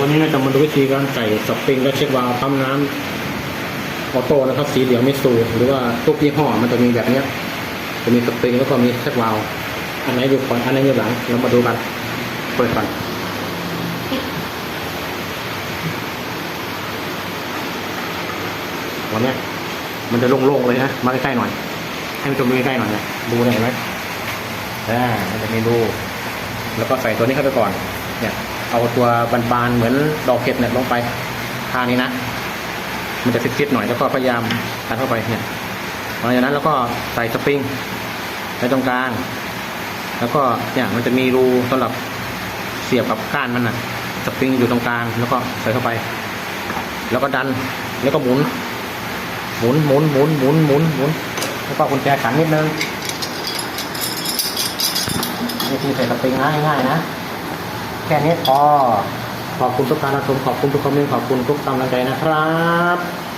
วันนี้เราจะมาดูวิธีการใส่สปริงและเช็ควาล์วปั๊มน้ำออโต้นะครับ สีเหลืองไม่สูหรือว่าทุกยี่ห้อมันจะมีแบบเนี้ยจะมีสปริงแล้วก็มีเช็ควาล์วอันไหนอยู่ก่อนอันไหนอยู่หลังเรามาดูกันเปิดก่อนวันนี้มันจะโล่งๆเลยนะมาใกล้ๆหน่อย ให้มันชมดูใกล้ๆหน่อยนะดูได้เห็นไหมอ่ามันจะมีรูแล้วก็ใส่ตัวนี้เข้าไปก่อน เนี่ย เอาตัวบานๆเหมือนดอกเห็ดเนี่ยลงไปทางนี้นะ มันจะฟิตๆหน่อยแล้วก็พยายามดันเข้าไปเนี่ยหลังจากนั้นแล้วก็ใส่สปริงไว้ตรงกลาง แล้วก็เนี่ยมันจะมีรูสำหรับเสียบกับก้านมันน่ะสปริงอยู่ตรงกลาง แล้วก็ใส่เข้าไป แล้วก็ดัน แล้วก็หมุน หมุนหมุนหมุนหมุนหมุนหมุน แล้วก็กุญแจขันนิดนึงนี่คือใส่สปริงง่ายๆนะ ค่นี้พอขอบคุณทุกการรับชมขอบคุณทุกคอมเมนต์ขอบคุณทุกกำลังใจนะครับ